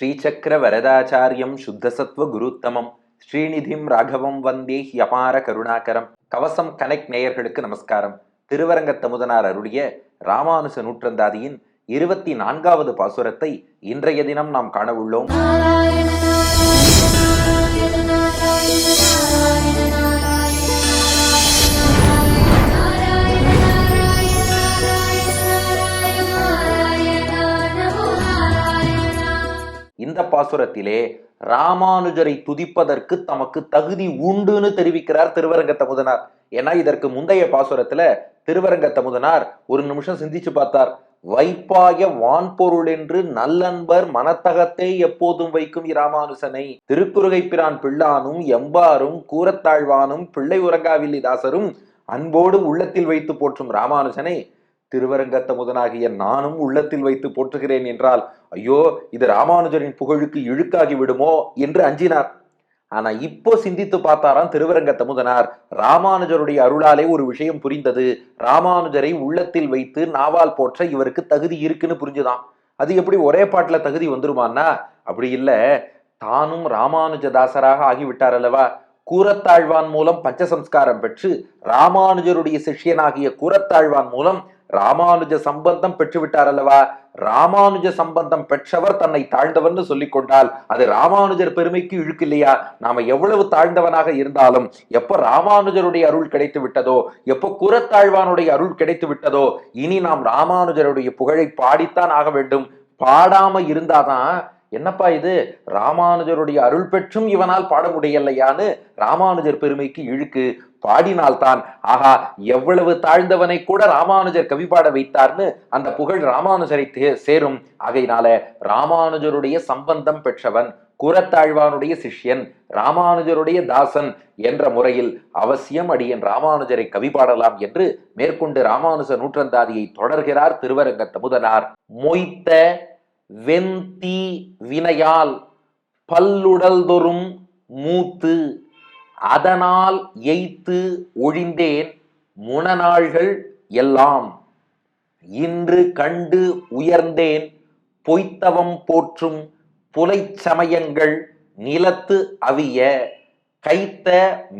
ஸ்ரீசக்கர வரதாச்சாரியம் சுத்தசத்வ குருத்தமம். ஸ்ரீநிதிம் ராகவம் வந்தே யபார கருணாகரம். கவசம் கனெக்ட் நேயர்களுக்கு நமஸ்காரம். திருவரங்கத்தமுதனார் அருளிய ராமானுச நூற்றந்தாதியின் இருபத்தி நான்காவது பாசுரத்தை இன்றைய தினம் நாம் காண உள்ளோம். இந்த பாசுரத்திலே ராமானுஜரை துதிப்பதற்கு தமக்கு தகுதி உண்டுன்னு தெரிவிக்கிறார் திருவரங்க தமுதனார் ஏன்னா இதற்கு முந்தைய பாசுரத்துல திருவரங்க தமுதனார் ஒரு நிமிஷம் சிந்திச்சு பார்த்தார். வைப்பாய வான்பொருள் என்று நல்லன்பர் மனத்தகத்தை எப்போதும் வைக்கும் இராமானுசனை. திருக்குறுகை பிரான் பிள்ளானும் எம்பாரும் கூரத்தாழ்வானும் பிள்ளை உரங்காவில்லி தாசரும் அன்போடு உள்ளத்தில் வைத்து போற்றும் ராமானுசனை திருவரங்கத்த முதனாகிய நானும் உள்ளத்தில் வைத்து போற்றுகிறேன் என்றால் ஐயோ இது ராமானுஜரின் புகழுக்கு இழுக்காகி விடுமோ என்று அஞ்சினார். ஆனா இப்போ சிந்தித்து பார்த்தாராம் திருவரங்கத்த முதனார் ராமானுஜருடைய அருளாலே ஒரு விஷயம் புரிந்தது. ராமானுஜரை உள்ளத்தில் வைத்து நாவால் போற்ற இவருக்கு தகுதி இருக்குன்னு புரிஞ்சுதான். அது எப்படி ஒரே பாட்டுல தகுதி வந்துருமான்னா அப்படி இல்லை தானும் ராமானுஜதாசராக ஆகிவிட்டார் அல்லவா? கூரத்தாழ்வான் மூலம் பஞ்சசம்ஸ்காரம் பெற்று ராமானுஜருடைய சிஷ்யனாகிய கூரத்தாழ்வான் மூலம் ராமானுஜ சம்பந்தம் பெற்று விட்டார் அல்லவா? ராமானுஜ சம்பந்தம் பெற்றவர் தன்னை தாழ்ந்தவர்னு சொல்லிக் கொண்டால் அது ராமானுஜர் பெருமைக்கு இழுக்கு இல்லையா? நாம எவ்வளவு தாழ்ந்தவனாக இருந்தாலும் எப்ப ராமானுஜருடைய அருள் கிடைத்து விட்டதோ எப்போ குரத்தாழ்வானுடைய அருள் கிடைத்து விட்டதோ இனி நாம் ராமானுஜருடைய புகழை பாடித்தான் ஆக வேண்டும். பாடாம இருந்தாதான் என்னப்பா இது? ராமானுஜருடைய அருள் பெற்றும் இவனால் பாட முடியலையான்னு ராமானுஜர் பெருமைக்கு இழுக்கு. பாடினால்தான் ஆஹா எவ்வளவு தாழ்ந்தவனை கூட ராமானுஜர் கவி பாட வைத்தார்னு அந்த புகழ் ராமானுஜரை தே- சேரும். ஆகையினால ராமானுஜருடைய சம்பந்தம் பெற்றவன் குரத்தாழ்வானுடைய சிஷ்யன் ராமானுஜருடைய தாசன் என்ற முறையில் அவசியம் அடியன் ராமானுஜரை கவி பாடலாம் என்று மேற்கொண்டு ராமானுஜ நூற்றந்தாதியை தொடர்கிறார் திருவரங்க தமுதனார். மொய்த்த வெந்தி வினையால் பல்லுடல்தொறும் மூத்து அதனால் எய்த்து ஒழிந்தேன் முனநாள்கள் எல்லாம். இன்று கண்டு உயர்ந்தேன் பொய்த்தவம் போற்றும் புலைச்சமயங்கள் நிலத்து அவிய கைத்த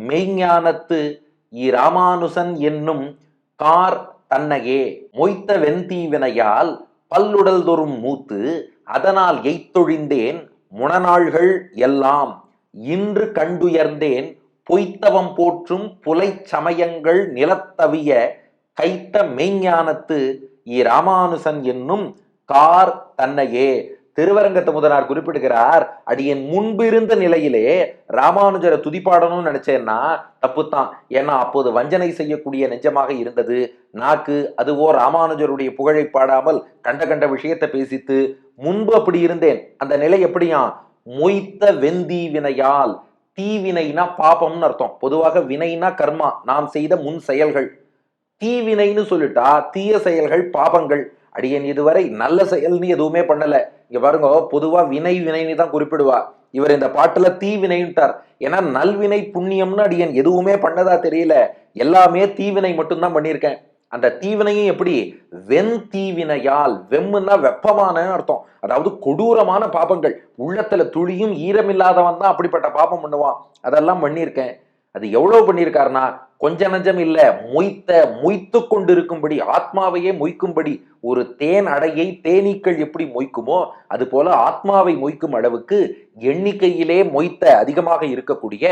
மெய்ஞானத்து இராமானுசன் என்னும் கார் தன்னையே மொய்த்த வெந்தீவினையால் பல்லுடல் தோறும் மூத்து அதனால் எய்த்தொழிந்தேன் முனநாள்கள் எல்லாம். இன்று கண்டுயர்ந்தேன் பொய்த்தவம் போற்றும் புலைச் சமயங்கள் நிலத்தவிய கைத்த மெய்ஞானத்து இராமானுசன் என்னும் கார் தன்னையே. திருவரங்கத்து முதனார் குறிப்பிடுகிறார் அடியன் முன்பிருந்த நிலையிலே ராமானுஜரை துதிப்பாடணும்னு நினைச்சேன்னா தப்புத்தான். ஏன்னா அப்போது வஞ்சனை செய்யக்கூடிய நெஞ்சமாக இருந்தது. நாக்கு அதுவோ ராமானுஜருடைய புகழை பாடாமல் கண்ட கண்ட விஷயத்தை பேசித்து முன்பு அப்படி இருந்தேன். அந்த நிலை எப்படியா மொய்த்த வெந்தி வினையால் தீவினைனா பாபம்னு அர்த்தம். பொதுவாக வினைனா கர்மா. நாம் செய்த முன் செயல்கள். தீவினைன்னு சொல்லிட்டா தீய செயல்கள் பாபங்கள். அடியன் இதுவரை நல்ல செயல்னு எதுவுமே பண்ணல. இங்க பாருங்க பொதுவா வினை வினைன்னு தான் குறிப்பிடுவா. இவர் இந்த பாட்டுல தீவினைன்ட்டார். ஏன்னா நல்வினை புண்ணியம்னு அடியன் எதுவுமே பண்ணதா தெரியல. எல்லாமே தீவினை மட்டும்தான் பண்ணியிருக்கேன். அந்த தீவினையும் எப்படி? வெண் தீவினையால். வெம்முன்னா வெப்பமான அர்த்தம். அதாவது கொடூரமான பாபங்கள். உள்ளத்துல துளியும் ஈரமில்லாதவன் தான் அப்படிப்பட்ட பாபம் பண்ணுவான். அதெல்லாம் பண்ணியிருக்கேன். அது எவ்வளவு பண்ணியிருக்காருன்னா கொஞ்ச நஞ்சம் இல்ல மொய்த்த மொய்த்து கொண்டிருக்கும்படி ஆத்மாவையே மொய்க்கும்படி ஒரு தேன் அடையை தேனீக்கள் எப்படி மொய்க்குமோ அது போல ஆத்மாவை மொய்க்கும் அளவுக்கு எண்ணிக்கையிலே மொய்த்த அதிகமாக இருக்கக்கூடிய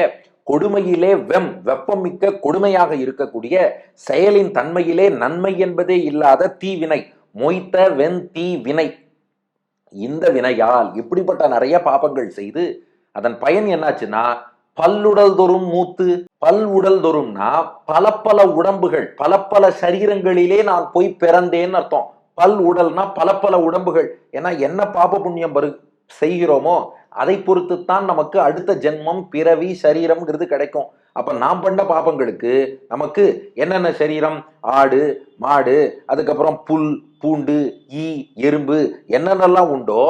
கொடுமையிலே வெம் வெப்பம் மிக்க கொடுமையாக இருக்கக்கூடிய செயலின் தன்மையிலே நன்மை என்பதே இல்லாத தீவினை மொய்த்த வெண் தீ வினை. இந்த வினையால் இப்படிப்பட்ட நிறைய பாபங்கள் செய்து அதன் பயன் என்னாச்சுன்னா பல்லுடல் தோறும் மூத்து பல் உடல் தோறும்னா பல பல உடம்புகள் பல பல சரீரங்களிலே நான் போய் பிறந்தேன்னு அர்த்தம். பல் உடல்னா பல பல உடம்புகள். ஏன்னா என்ன பாப புண்ணியம் வரு செய்கிறோமோ அதை பொறுத்து தான் நமக்கு அடுத்த ஜென்மம் பிறவி சரீரம்ங்கிறது கிடைக்கும். அப்ப நாம் பண்ண பாபங்களுக்கு நமக்கு என்னென்ன சரீரம்? ஆடு மாடு அதுக்கப்புறம் புல் பூண்டு ஈ எறும்பு என்னென்னலாம் உண்டோ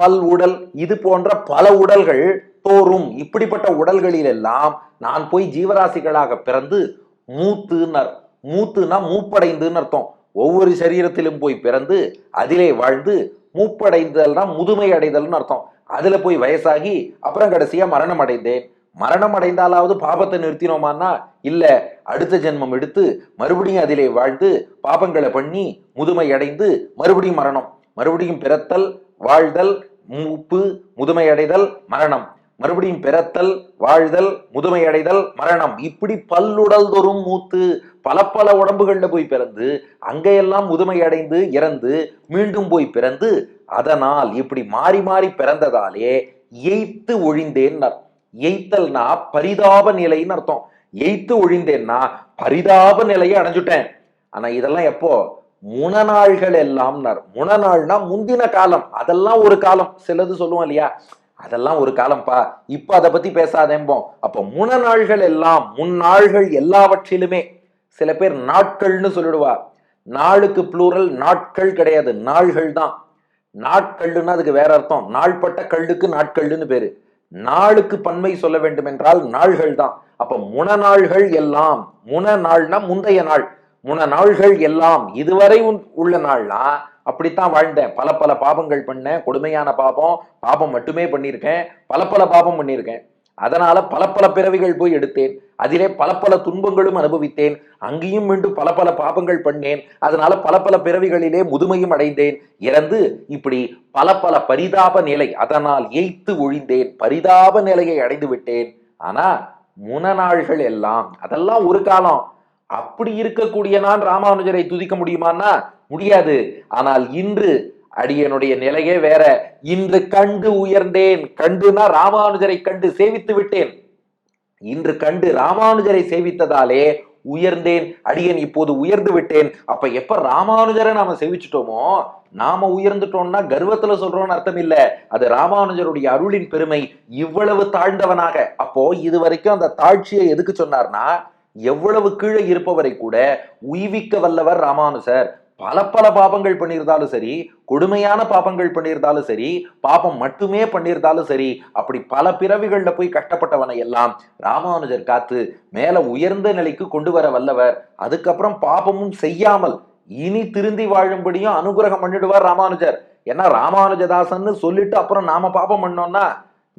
பல் உடல் இது போன்ற பல உடல்கள் தோறும் இப்படிப்பட்ட உடல்களில் எல்லாம் நான் போய் ஜீவராசிகளாக பிறந்து மூத்துன்னர். மூத்துனா மூப்படைந்துன்னு அர்த்தம். ஒவ்வொரு சரீரத்திலும் போய் பிறந்து அதிலே வாழ்ந்து மூப்படைதல்னா முதுமை அடைதல்னு அர்த்தம். அதுல போய் வயசாகி அப்புறம் கடைசியா மரணம் அடைந்தேன். மரணம் அடைந்தாலாவது பாபத்தை நிறுத்தினோமான்னா இல்ல அடுத்த ஜென்மம் எடுத்து மறுபடியும் அதிலே வாழ்ந்து பாபங்களை பண்ணி முதுமை அடைந்து மறுபடியும் மரணம். மறுபடியும் பிறத்தல் வாழ்தல் மூப்பு முதுமையடைதல் மரணம். மறுபடியும் பிறத்தல் வாழ்தல் முதுமையடைதல் மரணம். இப்படி பல்லுடல் தோறும் மூத்து பல பல உடம்புகள்ல போய் பிறந்து அங்கெல்லாம் முதுமையடைந்து இறந்து மீண்டும் போய் பிறந்து அதனால் இப்படி மாறி மாறி பிறந்ததாலே எய்த்து ஒழிந்தேன் எய்த்தல்னா பரிதாப நிலைன்னு அர்த்தம். எய்த்து ஒழிந்தேன்னா பரிதாப நிலையை அடைஞ்சுட்டேன். ஆனா இதெல்லாம் எப்போ? முனநாள்கள் எல்லாம் முனநாள்னா முந்தின காலம். அதெல்லாம் ஒரு காலம். சிலது சொல்லுவோம் இல்லையா? அதெல்லாம் ஒரு காலம்ப்பா இப்ப அதை பத்தி பேசாதேம்போம். அப்ப முனநாள்கள் எல்லாம் முன்னாள்கள் எல்லாவற்றிலுமே சில பேர் நாட்கள்னு சொல்லிடுவா. நாளுக்கு ப்ளூரல் நாட்கள் கிடையாது. நாள்கள் தான். நாட்கள்னா அதுக்கு வேற அர்த்தம். நாள்பட்ட கல்லுக்கு நாட்கள்னு பேரு. நாளுக்கு பன்மை சொல்ல வேண்டும் என்றால் நாள்கள் தான். அப்ப முனநாள்கள் எல்லாம் முன நாள்னா முந்தைய நாள். முன நாள்கள் எல்லாம் இதுவரை உள்ள நாள்னா அப்படித்தான் வாழ்ந்தேன். பல பல பாபங்கள் பண்ணேன். கொடுமையான பாபம். பாபம் மட்டுமே பண்ணியிருக்கேன். பல பல பாபம் பண்ணியிருக்கேன். அதனால பல பல பிறவிகள் போய் எடுத்தேன். அதிலே பல பல துன்பங்களும் அனுபவித்தேன். அங்கேயும் மீண்டும் பல பல பாபங்கள் பண்ணேன். அதனால பல பல பிறவிகளிலே முதுமையும் அடைந்தேன். இறந்து இப்படி பல பல பரிதாப நிலை அதனால் ஏய்த்து ஒழிந்தேன். பரிதாப நிலையை அடைந்து விட்டேன் ஆனா முன நாள்கள் எல்லாம் அதெல்லாம் ஒரு காலம். அப்படி இருக்கக்கூடிய நான் ராமானுஜரை துதிக்க முடியுமான்னா முடியாது. ஆனால் இன்று அடியனுடைய நிலையே வேற. இன்று கண்டு உயர்ந்தேன். கண்டுனா ராமானுஜரை கண்டு சேவித்து விட்டேன். இன்று கண்டு ராமானுஜரை சேவித்ததாலே உயர்ந்தேன். அடியன் இப்போது உயர்ந்து விட்டேன். அப்ப எப்ப ராமானுஜரை நாம சேவிச்சுட்டோமோ நாம உயர்ந்துட்டோம்னா கர்வத்துல சொல்றோம்னு அர்த்தம் இல்ல அது ராமானுஜருடைய அருளின் பெருமை இவ்வளவு தாழ்ந்தவனாக. அப்போ இது வரைக்கும் அந்த தாழ்ச்சியை எதுக்கு சொன்னார்னா எவ்வளவு கீழே இருப்பவரை கூட உய்விக்க வல்லவர் ராமானுஜர் பல பல பாபங்கள் பண்ணியிருந்தாலும் சரி கொடுமையான பாபங்கள் பண்ணியிருந்தாலும் சரி பாபம் மட்டுமே பண்ணியிருந்தாலும் சரி அப்படி பல பிறவிகளில் போய் கஷ்டப்பட்டவனை எல்லாம் ராமானுஜர் காத்து மேல உயர்ந்த நிலைக்கு கொண்டு வர வல்லவர். அதுக்கப்புறம் பாபமும் செய்யாமல் இனி திருந்தி வாழும்படியும் அனுகிரகம் பண்ணிடுவார் ராமானுஜர். ஏன்னா ராமானுஜதாசன்னு சொல்லிட்டு அப்புறம் நாம பாபம் பண்ணோம்னா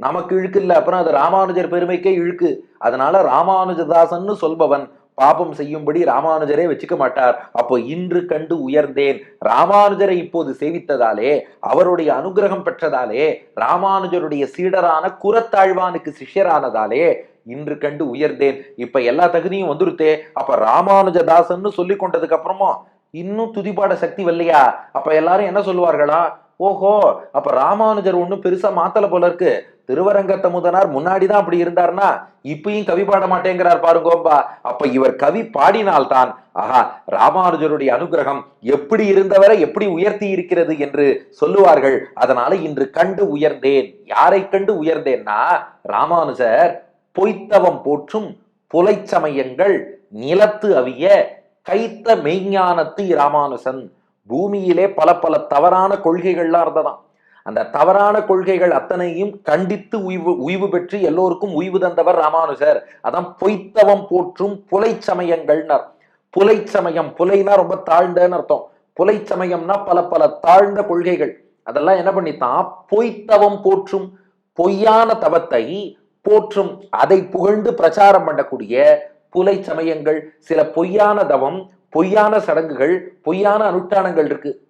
நமக்கு இழுக்கு இல்லை அப்புறம் அது ராமானுஜர் பெருமைக்கே இழுக்கு. அதனால ராமானுஜதாசன்னு சொல்பவன் பாபம் செய்யும்படி ராமானுஜரே வச்சுக்க மாட்டார். அப்போ இன்று கண்டு உயர்ந்தேன். ராமானுஜரை இப்போது சேவித்ததாலே அவருடைய அனுகிரகம் பெற்றதாலே ராமானுஜருடைய சீடரான குரத்தாழ்வானுக்கு சிஷ்யரானதாலே இன்று கண்டு உயர்ந்தேன். இப்ப எல்லா தகுதியும் வந்துருத்தே. அப்ப ராமானுஜதாசன்னு சொல்லி கொண்டதுக்கு அப்புறமா இன்னும் துதிப்பாட சக்தி வரலையா? அப்ப எல்லாரும் என்ன சொல்லுவார்களா? ஓஹோ அப்ப ராமானுஜர் ஒன்றும் பெருசா மாத்தல போல இருக்கு. திருவரங்கத்த முதனார் முன்னாடிதான் அப்படி இருந்தார்னா இப்பயும் கவி பாட மாட்டேங்கிறார் பாருங்கோம்பா அப்ப இவர் கவி பாடினால்தான் ஆஹா ராமானுஜருடைய அனுகிரகம் எப்படி இருந்தவரை எப்படி உயர்த்தி இருக்கிறது என்று சொல்லுவார்கள். அதனால இன்று கண்டு உயர்ந்தேன். யாரை கண்டு உயர்ந்தேன்னா ராமானுஜர் பொய்த்தவம் போற்றும் புலைச்சமயங்கள் நிலத்து அவிய கைத்த மெய்ஞானத்து ராமானுசன் பூமியிலே பல பல தவறான கொள்கைகள்லாம் இருந்ததாம். அந்த தவறான கொள்கைகள் அத்தனையும் கண்டித்து உய்வு உய்வு பெற்று எல்லோருக்கும் உய்வு தந்தவர் ராமானுஜர் அதான் பொய்த்தவம் போற்றும் புலை சமயங்கள்னர் புலை சமயம் புலைனா ரொம்ப தாழ்ந்தன்னு அர்த்தம். புலை சமயம்னா பல பல தாழ்ந்த கொள்கைகள். அதெல்லாம் என்ன பண்ணித்தான்? பொய்த்தவம் போற்றும் பொய்யான தவத்தை போற்றும் அதை புகழ்ந்து பிரச்சாரம் பண்ணக்கூடிய புலை சமயங்கள் சில பொய்யான தவம் பொய்யான சடங்குகள் பொய்யான அனுஷ்டானங்கள் இருக்கு.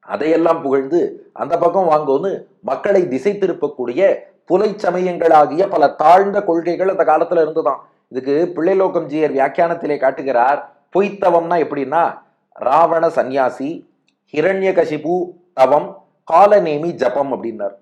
அதையெல்லாம் புகழ்ந்து அந்த பக்கம் வாங்கோன்னு மக்களை திசை திருப்பக்கூடிய புலை சமயங்களாகிய பல தாழ்ந்த கொள்கைகள் அந்த காலத்துல இருந்துதான். இதுக்கு பிள்ளைலோகம் ஜியர் வியாக்கியானத்திலே காட்டுகிறார். பொய்த்தவம்னா எப்படின்னா ராவண சந்நியாசி ஹிரண்யகசிபு தவம் காலநேமி ஜபம் அப்படின்னார்.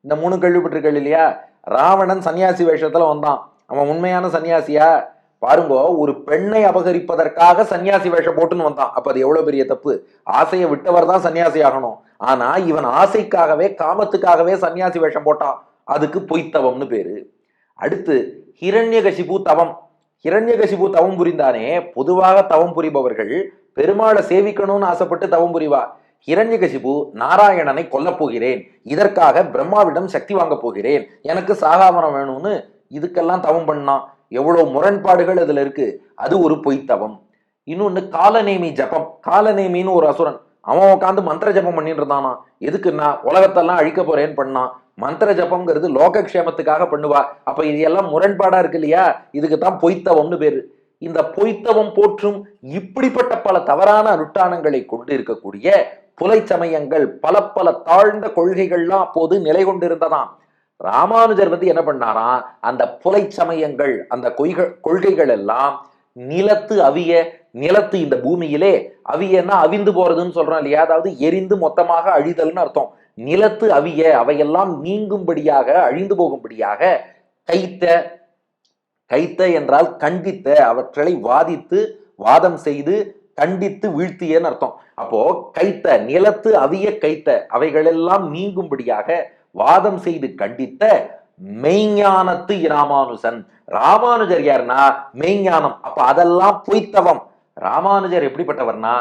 இந்த மூணு கேள்விப்பட்டிருக்கள் இல்லையா? ராவணன் சன்னியாசி வேஷத்துல வந்தான். அவன் உண்மையான சன்னியாசியா பாருங்க ஒரு பெண்ணை அபகரிப்பதற்காக சன்னியாசி வேஷம் போட்டுன்னு வந்தான். அப்ப அது எவ்வளவு பெரிய தப்பு? ஆசையை விட்டவர் தான் சன்னியாசி ஆகணும். ஆனா இவன் ஆசைக்காகவே காமத்துக்காகவே சன்னியாசி வேஷம் போட்டான். அதுக்கு பொய்த்தவம்னு பேரு. அடுத்து ஹிரண்யகசிபு தவம். ஹிரண்யகசிபு தவம் புரிந்தானே? பொதுவாக தவம் புரிபவர்கள் பெருமாளை சேவிக்கணும்னு ஆசைப்பட்டு தவம் புரிவா. ஹிரண்யகசிபு நாராயணனை கொல்லப் போகிறேன். இதற்காக பிரம்மாவிடம் சக்தி வாங்க போகிறேன். எனக்கு சாகாமரம் வேணும்னு இதுக்கெல்லாம் தவம் பண்ணான். எவ்வளோ முரண்பாடுகள் அதில் இருக்கு? அது ஒரு பொய்த்தவம். இன்னொன்று காலநேமி ஜபம். காலநேமின்னு ஒரு அசுரன் அவன் உட்காந்து மந்திர ஜபம் பண்ணிட்டு இருந்தானா? எதுக்குன்னா உலகத்தெல்லாம் அழிக்க போறேன்னு பண்ணான் மந்திர ஜபம்ங்கிறது லோகக்ஷேமத்துக்காக பண்ணுவா. அப்ப இது எல்லாம் முரண்பாடா இருக்கு இல்லையா? இதுக்கு தான் பொய்த்தவம்னு பேரு. இந்த பொய்த்தவம் போற்றும் இப்படிப்பட்ட பல தவறான அனுஷ்டானங்களை கொண்டு இருக்கக்கூடிய புலை சமயங்கள் பல பல தாழ்ந்த கொள்கைகள்லாம் அப்போது நிலை கொண்டிருந்ததாம். ராமானுஜர் வந்து என்ன பண்ணாராம் அந்த புலை சமயங்கள் அந்த கொய்கள் கொள்கைகள் எல்லாம் நிலத்து அவிய நிலத்து இந்த பூமியிலே அவியன்னா அவிந்து போறதுன்னு சொல்றோம் இல்லையா? அதாவது எரிந்து மொத்தமாக அழிதல்னு அர்த்தம். நிலத்து அவிய அவையெல்லாம் நீங்கும்படியாக அழிந்து போகும்படியாக கைத்த கைத்த என்றால் கண்டித்த அவற்றை வாதித்து வாதம் செய்து கண்டித்து வீழ்த்தியன்னு அர்த்தம். அப்போ கைத்த நிலத்து அவிய கைத்த அவைகளெல்லாம் நீங்கும்படியாக வாதம் செய்து கண்டித்த மெய்ஞானத்து இராமானுசன் ராமானுஜர் யாருன்னா? மெய்ஞானம். அப்ப அதெல்லாம் பொய்த்தவம். ராமானுஜர் எப்படிப்பட்டவர்னா?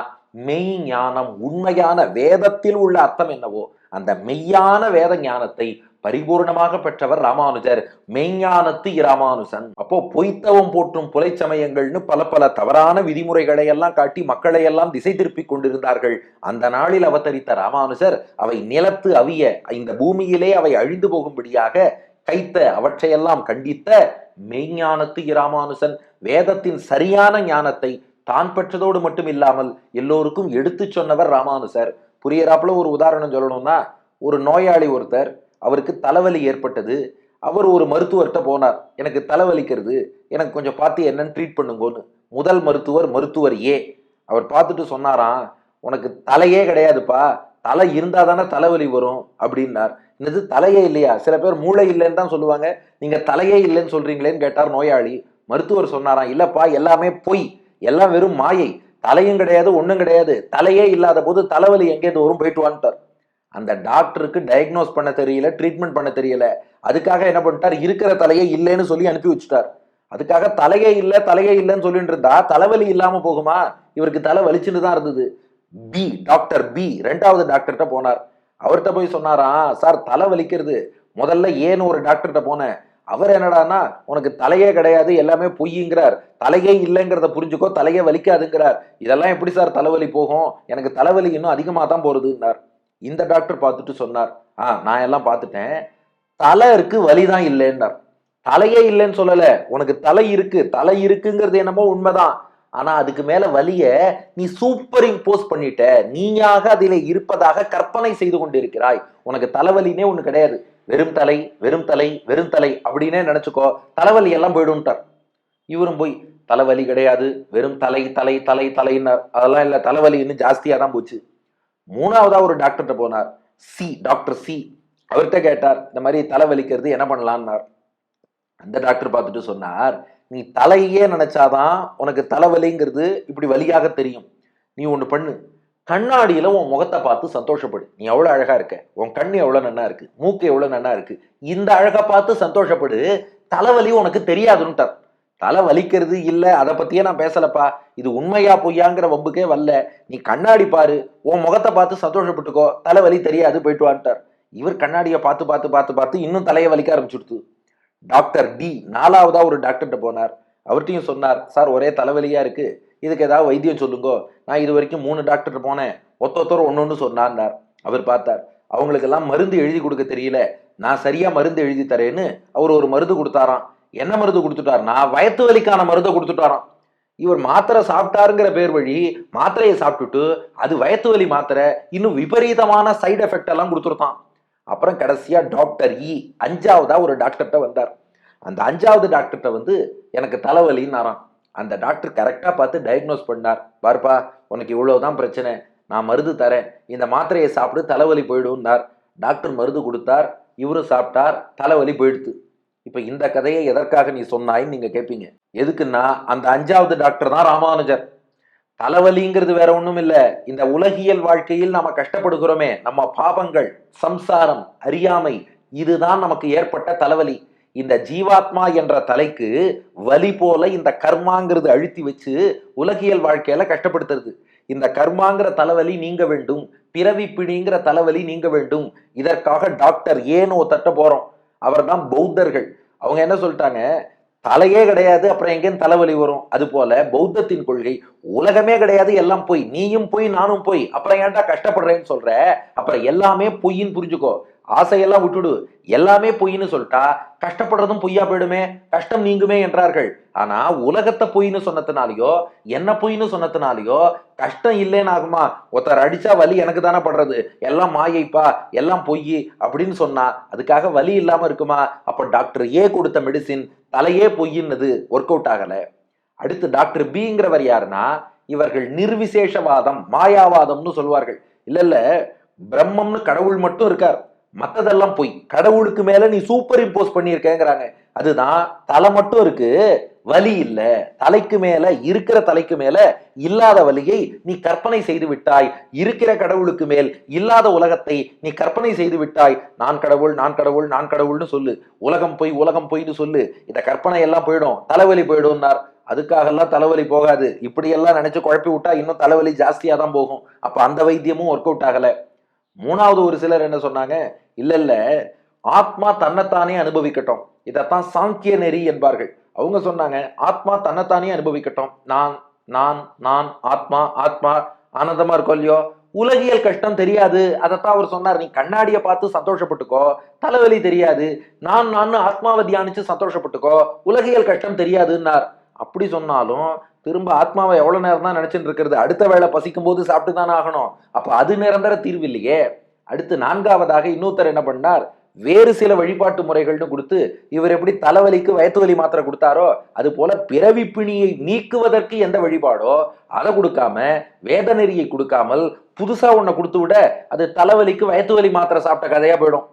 மெய்ஞானம் உண்மையான வேதத்தில் உள்ள அர்த்தம் என்னவோ. அந்த மெய்யான வேத ஞானத்தை பரிபூர்ணமாக பெற்றவர் ராமானுஜர். மெய்ஞானத்து இராமானுசன். அப்போ பொய்த்தவம் போற்றும் புலை சமயங்கள்னு பல பல தவறான விதிமுறைகளை எல்லாம் காட்டி மக்களை எல்லாம் திசை திருப்பி கொண்டிருந்தார்கள். அந்த நாளில் அவதரித்த ராமானுஜர் அவை நிலத்து அவிய இந்த பூமியிலே அவை அழிந்து போகும்படியாக கைத்த அவற்றையெல்லாம் கண்டித்த மெய்ஞானத்து இராமானுசன். வேதத்தின் சரியான ஞானத்தை தான் பெற்றதோடு மட்டும் இல்லாமல் எல்லோருக்கும் எடுத்துச் சொன்னவர் ராமானுசர். புரியறாப்புல ஒரு உதாரணம் சொல்லணும்னா ஒரு நோயாளி ஒருத்தர் அவருக்கு தலைவலி ஏற்பட்டது அவர் ஒரு மருத்துவர்கிட்ட போனார் எனக்கு தலைவலிக்கிறது எனக்கு கொஞ்சம் பார்த்து என்னன்னு ட்ரீட் பண்ணுங்கன்னு. முதல் மருத்துவர் மருத்துவர் ஏ. அவர் பார்த்துட்டு சொன்னாராம் உனக்கு தலையே கிடையாதுப்பா தலை இருந்தால் தானே தலைவலி வரும் அப்படின்னார். என்னது தலையே இல்லையா? சில பேர் மூளை இல்லைன்னு தான் சொல்லுவாங்க. நீங்கள் தலையே இல்லைன்னு சொல்கிறீங்களேன்னு கேட்டார் நோயாளி. மருத்துவர் சொன்னாராம் இல்லைப்பா எல்லாமே பொய் எல்லாம் வெறும் மாயை. தலையும் கிடையாது ஒன்றும் கிடையாது. தலையே இல்லாத போது தலைவலி எங்கேருந்து வரும் போயிட்டு வான்ட்டார். அந்த டாக்டருக்கு டயக்னோஸ் பண்ண தெரியல ட்ரீட்மெண்ட் பண்ண தெரியல. அதுக்காக என்ன பண்ணிட்டார்? இருக்கிற தலையே இல்லைன்னு சொல்லி அனுப்பி வச்சுட்டார். அதுக்காக தலையே இல்லை தலையே இல்லைன்னு சொல்லிட்டு இருந்தா தலைவலி இல்லாமல் போகுமா? இவருக்கு தலை வலிச்சுன்னு தான் இருந்தது. பி டாக்டர் பி ரெண்டாவது டாக்டர்கிட்ட போனார். அவர்கிட்ட போய் சொன்னாராம் சார் தலை வலிக்கிறது. முதல்ல ஏன்னு ஒரு டாக்டர்கிட்ட போனேன். அவர் என்னடான்னா உனக்கு தலையே கிடையாது எல்லாமே பொய்யுங்கிறார். தலையே இல்லைங்கிறத புரிஞ்சுக்கோ தலையே வலிக்காதுங்கிறார். இதெல்லாம் எப்படி சார் தலைவலி போகும்? எனக்கு தலைவலி இன்னும் அதிகமாக தான் போறதுன்னார் இந்த டாக்டர் பார்த்துட்டு சொன்னார். ஆ நான் எல்லாம் பார்த்துட்டேன். தலை இருக்கு வலிதான் இல்லைன்னார். தலையே இல்லைன்னு சொல்லலை. உனக்கு தலை இருக்கு. தலை இருக்குங்கிறது என்னமோ உண்மைதான். ஆனா அதுக்கு மேல வலிய நீ சூப்பர் இம்போஸ் பண்ணிட்ட. நீயாக அதில் இருப்பதாக கற்பனை செய்து கொண்டிருக்கிறாய். உனக்கு தலைவலினே ஒண்ணு கிடையாது. வெறும் தலை வெறும் தலை வெறும் தலை அப்படின்னே நினைச்சுக்கோ தலைவலி எல்லாம் போயிடும்ட்டார். இவரும் போய் தலைவலி கிடையாது வெறும் தலை தலை தலை தலைன்னார் அதெல்லாம் இல்லை தலைவலி இன்னும் ஜாஸ்தியாக தான் போச்சு. மூணாவதா ஒரு டாக்டர்கிட்ட போனார். சி டாக்டர் சி அவர்கிட்ட கேட்டார் இந்த மாதிரி தலைவலிக்கிறது என்ன பண்ணலான்னார். அந்த டாக்டர் பார்த்துட்டு சொன்னார் நீ தலையே நினைச்சாதான் உனக்கு தலைவலிங்கிறது இப்படி வலியாக தெரியும். நீ ஒன்று பண்ணு. கண்ணாடியில் உன் முகத்தை பார்த்து சந்தோஷப்படு. நீ எவ்வளோ அழகாக இருக்க. உன் கண்ணு எவ்வளோ நன்னா இருக்கு. மூக்கு எவ்வளோ நன்னா இருக்கு. இந்த அழகை பார்த்து சந்தோஷப்படு. தலைவலி உனக்கு தெரியாதுன்ட்டார் தலை வலிக்கிறது இல்லை. அதை பற்றியே நான் பேசலப்பா. இது உண்மையா பொய்யாங்கிற வம்புக்கே வரல. நீ கண்ணாடி பாரு. உன் முகத்தை பார்த்து சந்தோஷப்பட்டுக்கோ. தலைவலி தெரியாது போயிட்டு வான்ட்டார் இவர் கண்ணாடியை பார்த்து பார்த்து பார்த்து பார்த்து இன்னும் தலையை வலிக்க ஆரம்பிச்சுடுத்து. டாக்டர் டி நாலாவதா ஒரு டாக்டர்கிட்ட போனார். அவர்கிட்டையும் சொன்னார் சார் ஒரே தலைவலியா இருக்குது இதுக்கு ஏதாவது வைத்தியம் சொல்லுங்கோ. நான் இது வரைக்கும் மூணு டாக்டர்கிட்ட போனேன். ஒத்தொத்தர் ஒன்று ஒன்று சொன்னார்னார். அவர் பார்த்தார். அவங்களுக்கெல்லாம் மருந்து எழுதி கொடுக்க தெரியல. நான் சரியா மருந்து எழுதி தரேன்னு அவர் ஒரு மருந்து கொடுத்தாராம். என்ன மருந்து கொடுத்துட்டாருன்னா வயத்து வலிக்கான மருந்தை கொடுத்துட்டாராம். இவர் மாத்திரை சாப்பிட்டாருங்கிற பேர் வழி மாத்திரையை சாப்பிட்டுட்டு அது வயத்து வலி மாத்திரை இன்னும் விபரீதமான சைடு எஃபெக்ட் எல்லாம் கொடுத்துருத்தான் அப்புறம் கடைசியா டாக்டர் இ அஞ்சாவதா ஒரு டாக்டர்கிட்ட வந்தார். அந்த அஞ்சாவது டாக்டர்கிட்ட வந்து எனக்கு தலைவலின்னாராம். அந்த டாக்டர் கரெக்டாக பார்த்து டயக்னோஸ் பண்ணார். பாருப்பா உனக்கு இவ்வளோதான் பிரச்சனை. நான் மருந்து தரேன். இந்த மாத்திரையை சாப்பிட்டு தலைவலி போயிடும்னார். டாக்டர் மருந்து கொடுத்தார். இவரும் சாப்பிட்டார். தலைவலி போயிடுத்து. இப்போ இந்த கதையை எதற்காக நீ சொன்னாயின்னு நீங்கள் கேட்பீங்க எதுக்குன்னா அந்த அஞ்சாவது டாக்டர் தான் ராமானுஜர். தலைவலிங்கிறது வேற ஒன்றும் இல்லை. இந்த உலகியல் வாழ்க்கையில் நம்ம கஷ்டப்படுகிறோமே. நம்ம பாபங்கள் சம்சாரம் அறியாமை இதுதான் நமக்கு ஏற்பட்ட தலைவலி. இந்த ஜீவாத்மா என்ற தலைக்கு வலி போல இந்த கர்மாங்கிறது அழுத்தி வச்சு உலகியல் வாழ்க்கையில கஷ்டப்படுத்துறது. இந்த கர்மாங்கிற தலைவலி நீங்க வேண்டும் பிறவி பிணிங்கிற தலைவலி நீங்க வேண்டும். இதற்காக டாக்டர் ஏனோ தட்ட போறோம். அவர் தான் பௌத்தர்கள். அவங்க என்ன சொல்லிட்டாங்க? தலையே கிடையாது அப்புறம் எங்கேயும் தலைவலி வரும். அது போல பௌத்தத்தின் கொள்கை உலகமே கிடையாது எல்லாம் போய். நீயும் போய் நானும் போய். அப்புறம் ஏன்டா கஷ்டப்படுறேன்னு சொல்ற? அப்புறம் எல்லாமே பொய்ன்னு புரிஞ்சுக்கோ. ஆசையெல்லாம் விட்டுடு. எல்லாமே பொய்ன்னு சொல்லிட்டா கஷ்டப்படுறதும் பொய்யா போயிடுமே கஷ்டம் நீங்குமே என்றார்கள். ஆனா உலகத்தை பொய்ன்னு சொன்னதுனாலயோ என்ன பொய்ன்னு சொன்னதுனாலயோ கஷ்டம் இல்லைன்னு ஆகுமா ஒருத்தர் அடிச்சா வலி எனக்கு தானே படுறது. எல்லாம் மாயைப்பா எல்லாம் பொய் அப்படின்னு சொன்னா அதுக்காக வலி இல்லாம இருக்குமா? அப்ப டாக்டர் ஏ கொடுத்த மெடிசின் தலையே பொய்யின்னது ஒர்க் அவுட் ஆகல. அடுத்து டாக்டர் பிங்கிறவர் யாருன்னா இவர்கள் நிர்விசேஷவாதம் மாயாவாதம்னு சொல்வார்கள். இல்ல இல்ல பிரம்மம்னு கடவுள் மட்டும் இருக்கார். மற்றதெல்லாம் பொய். கடவுளுக்கு மேல நீ சூப்பர் இம்போஸ் பண்ணியிருக்கேங்கிறாங்க. அதுதான் தலை மட்டும் இருக்கு வலி இல்ல. தலைக்கு மேல இருக்கிற தலைக்கு மேல இல்லாத வலியை நீ கற்பனை செய்து விட்டாய். இருக்கிற கடவுளுக்கு மேல் இல்லாத உலகத்தை நீ கற்பனை செய்து விட்டாய். நான் கடவுள் நான் கடவுள் நான் கடவுள்னு சொல்லு. உலகம் பொய் உலகம் பொய்ன்னு சொல்லு. இந்த கற்பனை எல்லாம் போயிடும். தலைவலி போயிடும்னார். அதுக்காகலாம் தலைவலி போகாது. இப்படியெல்லாம் நினைச்சு குழப்பி விட்டா இன்னும் தலைவலி ஜாஸ்தியா தான் போகும். அப்ப அந்த வைத்தியமும் ஒர்க் அவுட் ஆகல. மூணாவது ஒரு சிலர் என்ன சொன்னாங்க? இல்லை இல்லை. ஆத்மா தன்னைத்தானே அனுபவிக்கட்டும். இதைத்தான் சாங்கிய நெறி என்பார்கள். அவங்க சொன்னாங்க ஆத்மா தன்னைத்தானே அனுபவிக்கட்டும். நான் நான் நான் ஆத்மா ஆத்மா ஆனந்தமா இருக்கோ இல்லையோ? உலகியல் கஷ்டம் தெரியாது. அதைத்தான் அவர் சொன்னார். நீ கண்ணாடியை பார்த்து சந்தோஷப்பட்டுக்கோ. தலைவலி தெரியாது. நான் நான் ஆத்மாவை தியானிச்சு சந்தோஷப்பட்டுக்கோ. உலகியல் கஷ்டம் தெரியாதுன்னார். அப்படி சொன்னாலும் திரும்ப ஆத்மாவை எவ்வளவு நேரம் தான் நினைச்சுட்டு இருக்கிறது? அடுத்த வேளை பசிக்கும் போது சாப்பிட்டு தானே ஆகணும். அப்ப அது நிரந்தர தீர்வு இல்லையே. அடுத்து நான்காவதாக இன்னொருத்தர் என்ன பண்ணார்? வேறு சில வழிபாட்டு முறைகள்னு கொடுத்து இவர் எப்படி தலைவலிக்கு வயத்து வலி மாத்திரை கொடுத்தாரோ அது போல பிறவி பிணியை நீக்குவதற்கு எந்த வழிபாடோ அதை கொடுக்காம வேத நெறியை கொடுக்காமல் புதுசா ஒன்ன கொடுத்து விட அது தலைவலிக்கு வயத்து வலி மாத்திரை சாப்பிட்ட கதையா போயிடும்.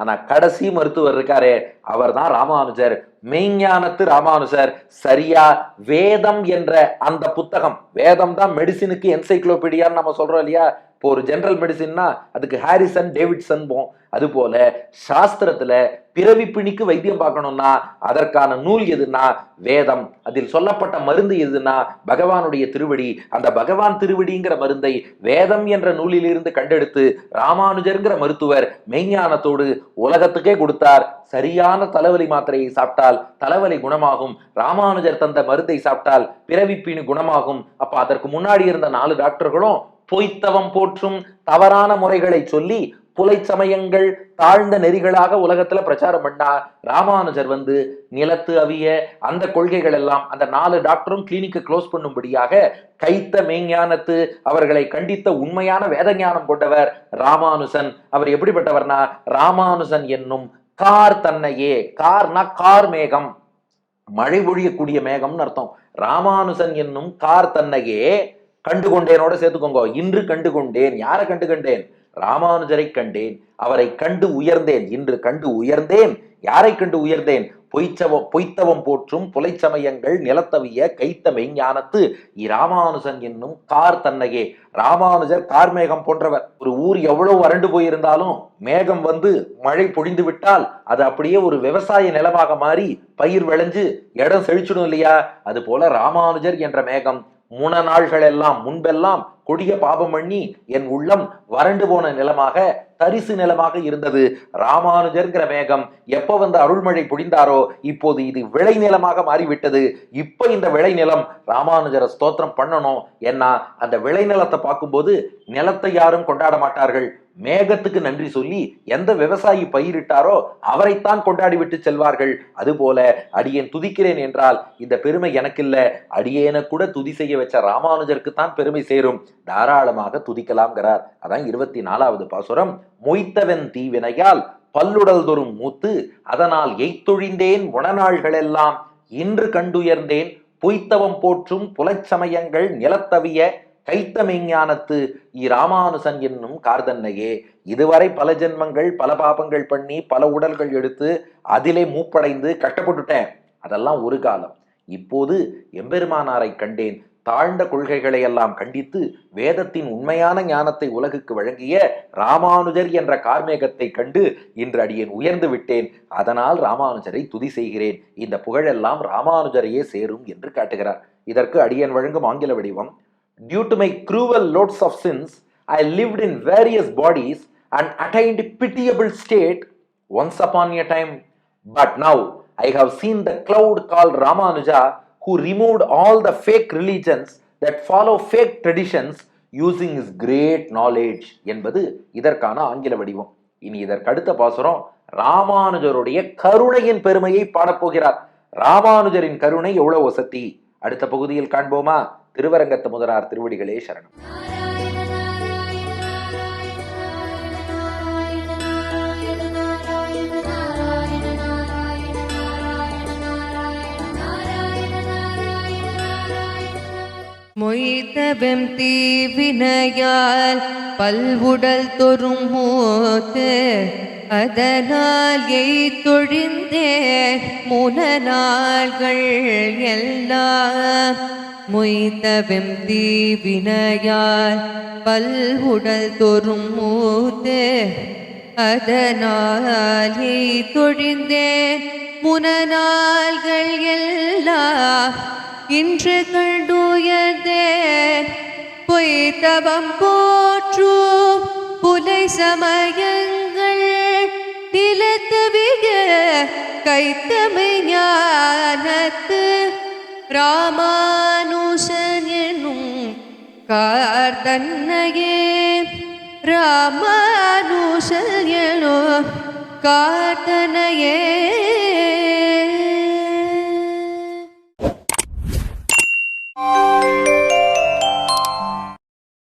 ஆனா கடைசி மருத்துவர் இருக்காரே அவர் தான் ராமானுஜர். மெய்ஞானத்து ராமானுஜர் சரியா வேதம் என்ற அந்த புத்தகம். வேதம் தான் மெடிசினுக்கு என்சைக்ளோபீடியான்னு நம்ம சொல்றோம் இல்லையா? இப்போ ஒரு ஜென்ரல் மெடிசின்னா அதுக்கு ஹாரிசன் டேவிட்சன் போம் அது போல சாஸ்திரத்துல பிறவி பிணிக்கு வைத்தியம் பார்க்கணும்னா அதற்கான நூல் எதுனா வேதம். அதில் சொல்லப்பட்ட மருந்து எதுனா பகவானுடைய திருவடி. அந்த பகவான் திருவடிங்கிற மருந்தை வேதம் என்ற நூலிலிருந்து கண்டெடுத்து ராமானுஜர்ங்கிற மருத்துவர் மெய்ஞானத்தோடு உலகத்துக்கே கொடுத்தார். சரியான தலைவலி மாத்திரையை சாப்பிட்டால் தலைவலி குணமாகும். ராமானுஜர் தந்த மருந்தை சாப்பிட்டால் பிறவிப்பீனு குணமாகும். அப்ப அதற்கு முன்னாடி இருந்த நாலு டாக்டர்களும் பொய்த்தவம் போற்றும் தவறான முறைகளை சொல்லி புலை சமயங்கள் தாழ்ந்த நெறிகளாக உலகத்துல பிரச்சாரம் பண்ணா ராமானுஜர் வந்து நிலத்து அவிய அந்த கொள்கைகள் எல்லாம் அந்த நாலு டாக்டரும் கிளினிக்கை க்ளோஸ் பண்ணும்படியாக கைத்த மெய்ஞானத்து அவர்களை கண்டித்த உண்மையான வேத ஞானம் கொண்டவர் ராமானுசன். அவர் எப்படிப்பட்டவர்னா? ராமானுசன் என்னும் கார் தன்னையே கார்னா கார் மேகம். மழை பொழியக்கூடிய மேகம்னு அர்த்தம். ராமானுசன் என்னும் கார் தன்னையே கண்டு கொண்டேனோட சேர்த்துக்கோங்க. இன்று கண்டு கொண்டேன் யாரை கண்டு கண்டேன் ராமானுஜரை கண்டேன் அவரை கண்டு உயர்ந்தேன். இன்று கண்டு உயர்ந்தேன் யாரை கண்டு உயர்ந்தேன்? பொய்ச்சவ பொய்த்தவம் போற்றும் புலைச்சமயங்கள் நிலத்தவிய கைத்த மெய்ஞானத்து இராமானுஜன் என்னும் கார் தன்னையே ராமானுஜர் கார் மேகம் போன்றவர். ஒரு ஊர் எவ்வளவு வறண்டு போயிருந்தாலும் மேகம் வந்து மழை பொழிந்து விட்டால் அது அப்படியே ஒரு விவசாய நிலமாக மாறி பயிர் விளைஞ்சு இடம் செழிச்சிடும் இல்லையா? அது போல ராமானுஜர் என்ற மேகம் முன நாள்கள் எல்லாம் முன்பெல்லாம் கொடிய பாபம் பண்ணி என் உள்ளம் வறண்டு போன நிலமாக தரிசு நிலமாக இருந்தது. ராமானுஜர்ங்கிற மேகம் எப்ப வந்து அருள்மழை புடிந்தாரோ இப்போது இது விளை நிலமாக மாறிவிட்டது. இப்ப இந்த விளை நிலம் ராமானுஜரை ஸ்தோத்திரம் பண்ணணும் ஏன்னா அந்த விளை நிலத்தை பார்க்கும்போது நிலத்தை யாரும் கொண்டாட மாட்டார்கள். மேகத்துக்கு நன்றி சொல்லி எந்த விவசாயி பயிரிட்டாரோ அவரைத்தான் கொண்டாடி விட்டு செல்வார்கள். அதுபோல அடியேன் துதிக்கிறேன் என்றால் இந்த பெருமை எனக்கில்ல. அடியேன கூட துதி செய்ய வச்ச ராமானுஜருக்கு தான் பெருமை சேரும். தாராளமாக துதிக்கலாம்ங்கிறார். அதான் இருபத்தி நாலாவது பாசுரம். மொய்த்தவன் தீவினையால் பல்லுடல்தொரும் மூத்து அதனால் எய்த்தொழிந்தேன் உணநாள்களெல்லாம். இன்று கண்டுயர்ந்தேன் பொய்த்தவம் போற்றும் புலச்சமயங்கள் நிலத்தவிய கைத்த மெய்ஞானத்து இராமானுசன் என்னும் கார்தன்னையே. இதுவரை பல ஜென்மங்கள் பல பாபங்கள் பண்ணி பல உடல்கள் எடுத்து அதிலே மூப்படைந்து கஷ்டப்பட்டுட்டேன். அதெல்லாம் ஒரு காலம். இப்போது எம்பெருமானாரை கண்டேன். தாழ்ந்த கொள்கைகளை எல்லாம் கண்டித்து வேதத்தின் உண்மையான ஞானத்தை உலகுக்கு வழங்கிய ராமானுஜர் என்ற கார்மேகத்தை கண்டு இன்று அடியேன் உயர்ந்து விட்டேன். அதனால் ராமானுஜரை துதி செய்கிறேன். இந்த புகழெல்லாம் ராமானுஜரையே சேரும் என்று காட்டுகிறார். இதற்கு அடியன் வழங்கும் ஆங்கில வடிவம் due to my cruel lots of sins I I in various bodies and attained pitiable state once up upon a time but now I have seen the cloud called Ramanuja who removed all the fake religions that follow fake traditions using his great knowledge என்பது இதற்கான ஆங்கில வடிவம். இனி இதற்கு அடுத்த பாசுரம் ராமானுஜருடைய கருணையின் பெருமையை பாடப்போகிறார். ராமானுஜரின் கருணை எவ்வளவு வசதி? அடுத்த பகுதியில் காண்போமா? திருவரங்கத்து முதலார் திருவடிகளே சரணம். மொய்தவெம் தீவினையால் பல்வுடல் தொறும் மூத்து அதனால் எய்தொழிந்தே முனநாள்கள் எல்லாம். மொய்தவெம் தீவினையால் பல்வுடல் தொறும் மூத்து அதனால் எய்தொழிந்தே முனநாள்கள் எல்லாம். இன்று கண்டுயர்ந்தேன் பொய்தவம் போற்றும் புலை சமயங்கள் நிலத்தவிய கைத்தமை ஞானத்து ராமானுஷன் என்னும் கார்தன்னையே ராமானுஷன் என்னும் கார்த்தனையே